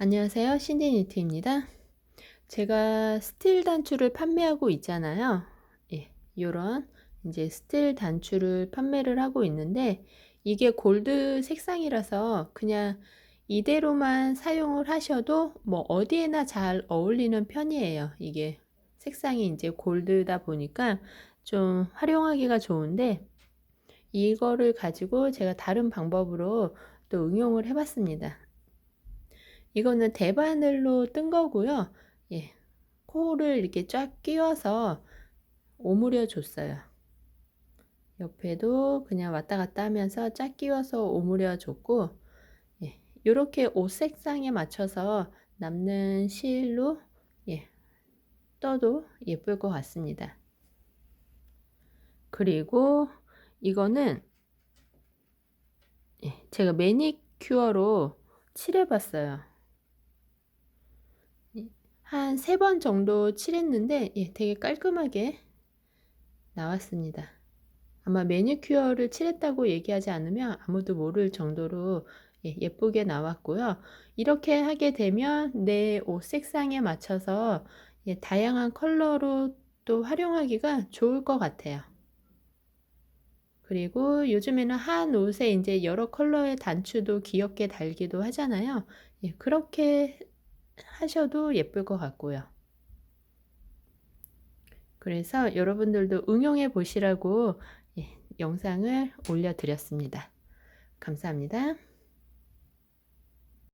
안녕하세요. 신디니트입니다. 제가 스틸 단추를 판매하고 있잖아요. 예, 요런 이제 스틸 단추를 판매를 하고 있는데 이게 골드 색상이라서 그냥 이대로만 사용을 하셔도 뭐 어디에나 잘 어울리는 편이에요. 이게 색상이 이제 골드다 보니까 좀 활용하기가 좋은데 이거를 가지고 제가 다른 방법으로 또 응용을 해봤습니다. 이거는 대바늘로 뜬 거고요. 예, 코를 이렇게 쫙 끼워서 오므려 줬어요. 옆에도 그냥 왔다 갔다 하면서 쫙 끼워서 오므려 줬고, 예, 이렇게 옷 색상에 맞춰서 남는 실로 예, 떠도 예쁠 것 같습니다. 그리고 이거는 예, 제가 매니큐어로 칠해봤어요. 한 세 번 정도 칠했는데 예, 되게 깔끔하게 나왔습니다. 아마 매니큐어를 칠했다고 얘기하지 않으면 아무도 모를 정도로 예, 예쁘게 나왔고요. 이렇게 하게 되면 내 옷 색상에 맞춰서 예, 다양한 컬러로 또 활용하기가 좋을 것 같아요. 그리고 요즘에는 한 옷에 이제 여러 컬러의 단추도 귀엽게 달기도 하잖아요. 예, 그렇게 하셔도 예쁠 것 같고요. 그래서 여러분들도 응용해 보시라고 예, 영상을 올려드렸습니다. 감사합니다.